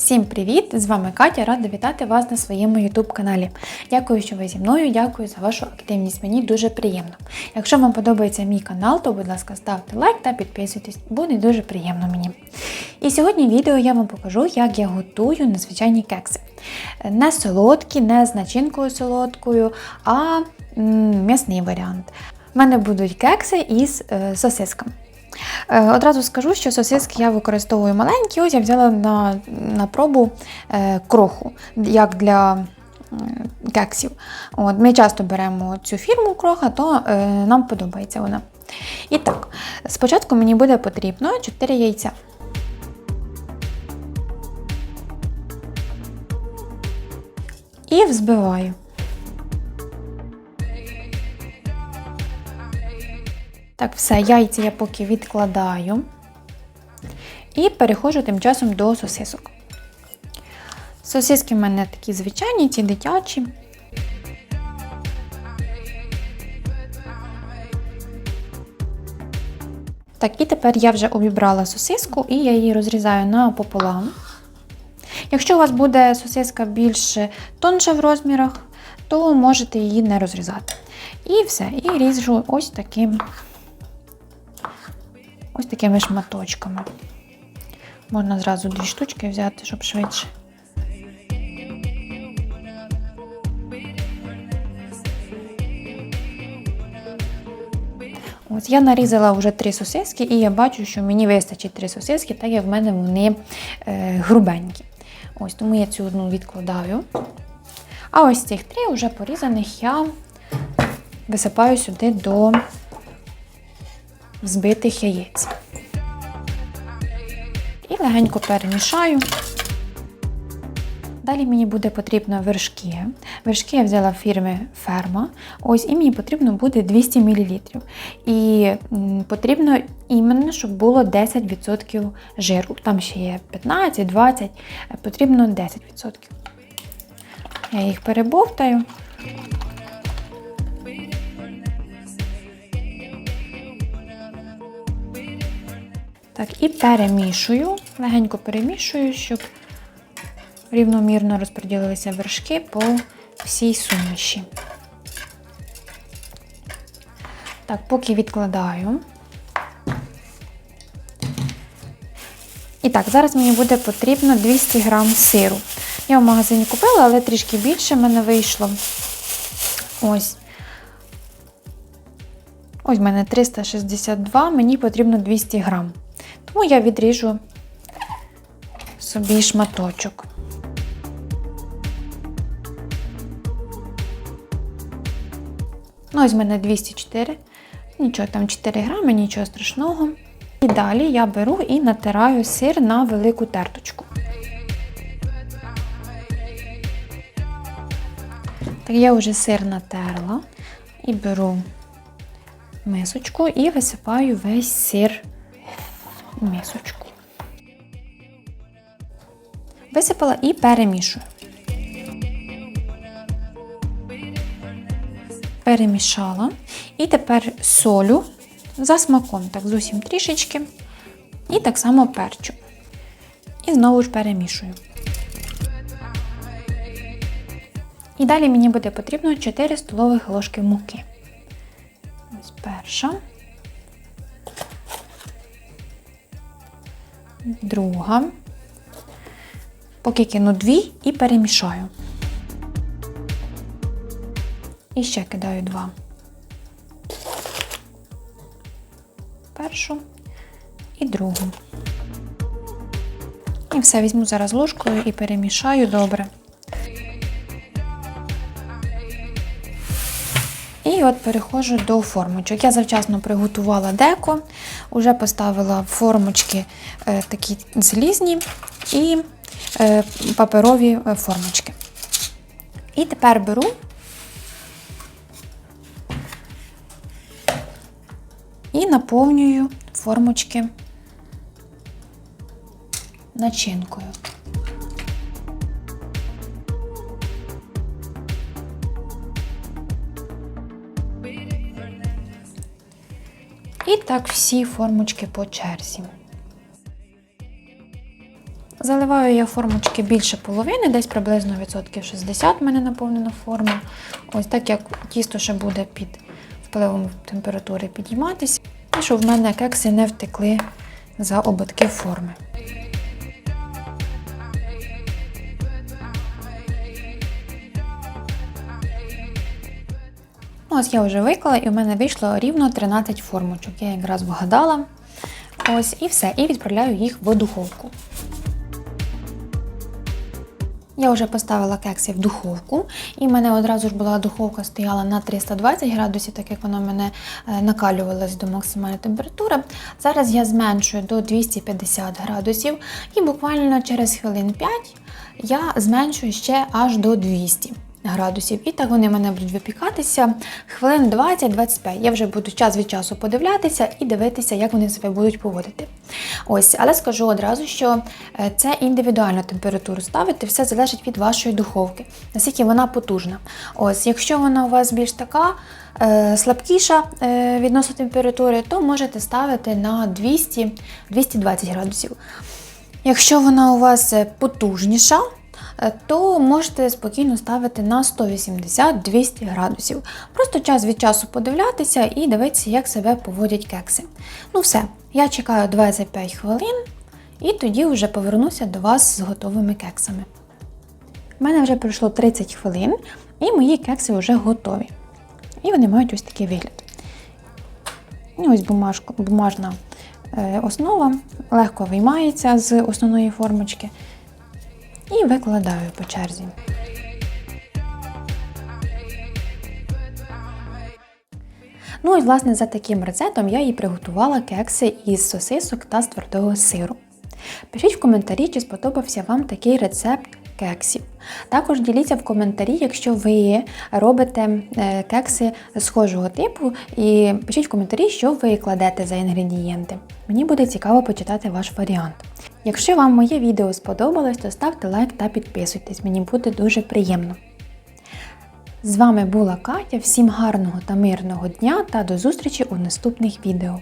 Всім привіт! З вами Катя, рада вітати вас на своєму YouTube каналі. Дякую, що ви зі мною, дякую за вашу активність. Мені дуже приємно. Якщо вам подобається мій канал, то будь ласка, ставте лайк та підписуйтесь, буде дуже приємно мені. І сьогодні в відео я вам покажу, як я готую незвичайні кекси. Не солодкі, не з начинкою солодкою, а м'ясний варіант. У мене будуть кекси із е, сосисками. Е, Одразу скажу, що сосиски я використовую маленькі. Ось я взяла на, на пробу е, кроху, як для кексів. От, ми часто беремо цю фірму кроха, то е, нам подобається вона. І так, спочатку мені буде потрібно 4 яйця. І взбиваю. Так, все, яйця я поки відкладаю. І переходжу тим часом до сосисок. Сосиски в мене такі звичайні, ці дитячі. Так, і тепер я вже обібрала сосиску і я її розрізаю напополам. Якщо у вас буде сосиска більш тонша в розмірах, то можете її не розрізати. І все, і ріжу ось таким ось такими шматочками. Можна зразу дві штучки взяти, щоб швидше. Ось я нарізала вже три сосиски, і я бачу, що мені вистачить три сосиски, так як в мене вони е, грубенькі. Ось тому я цю одну відкладаю. А ось цих три вже порізаних я висипаю сюди до взбитих яєць. І легенько перемішаю. Далі мені буде потрібно вершки. Вершки я взяла фірми Ферма. Ось і мені потрібно буде 200 мл. І потрібно іменно, щоб було 10% жиру. Там ще є 15-20, потрібно 10%. Я їх перебовтаю. Так, і перемішую, легенько перемішую, щоб рівномірно розподілилися вершки по всій суміші. Так, поки відкладаю. І так, зараз мені буде потрібно 200 грам сиру. Я в магазині купила, але трішки більше в мене вийшло. Ось. Ось в мене 362, мені потрібно 200 грам. Тому я відріжу собі шматочок. Ну, ось в мене 204. Нічого, там 4 грами, нічого страшного. І далі я беру і натираю сир на велику терточку. Так, я вже сир натерла і беру мисочку і висипаю весь сир мисочку. Висипала і перемішую. Перемішала. І тепер солю за смаком, так зовсім трішечки. І так само перчу. І знову ж перемішую. І далі мені буде потрібно 4 столових ложки муки. Ось перша. Друга. Поки кину дві і перемішаю. І ще кидаю два. Першу і другу. І все візьму зараз ложкою і перемішаю добре. І от переходжу до формочок. Я завчасно приготувала деко, вже поставила формочки е, такі залізні і е, паперові е, формочки. І тепер беру і наповнюю формочки начинкою. І так всі формочки по черзі. Заливаю я формочки більше половини, десь приблизно відсотків 60 в мене наповнена форма. Ось так як тісто ще буде під впливом температури підійматися, і щоб в мене кекси не втекли за ободки форми. Ну, Ось я вже виклала, і в мене вийшло рівно 13 формочок. Я якраз вгадала. Ось і все. І відправляю їх в духовку. Я вже поставила кекси в духовку, і в мене одразу ж була духовка стояла на 320 градусів, так як вона в мене е, накалювалась до максимальної температури. Зараз я зменшую до 250 градусів, і буквально через хвилин 5 я зменшую ще аж до 200 градусів. І так вони мене будуть випікатися хвилин 20-25. Я вже буду час від часу подивлятися і дивитися, як вони себе будуть поводити. Ось, але скажу одразу, що е, це індивідуальну температуру ставити, все залежить від вашої духовки, наскільки вона потужна. Ось, якщо вона у вас більш така е, слабкіша е, відносно температури, то можете ставити на 200-220 градусів. Якщо вона у вас потужніша, то можете спокійно ставити на 180-200 градусів. Просто час від часу подивлятися і дивитися, як себе поводять кекси. Ну все, я чекаю 25 хвилин і тоді вже повернуся до вас з готовими кексами. У мене вже пройшло 30 хвилин, і мої кекси вже готові. І вони мають ось такий вигляд. Ось бумажка, бумажна е, основа легко виймається з основної формочки. І викладаю по черзі. Ну і власне за таким рецептом я і приготувала кекси із сосисок та з твердого сиру. Пишіть в коментарі, чи сподобався вам такий рецепт кексів. Також діліться в коментарі, якщо ви робите е, кекси схожого типу, і пишіть в коментарі, що ви кладете за інгредієнти. Мені буде цікаво почитати ваш варіант. Якщо вам моє відео сподобалось, то ставте лайк та підписуйтесь, мені буде дуже приємно. З вами була Катя. Всім гарного та мирного дня та до зустрічі у наступних відео.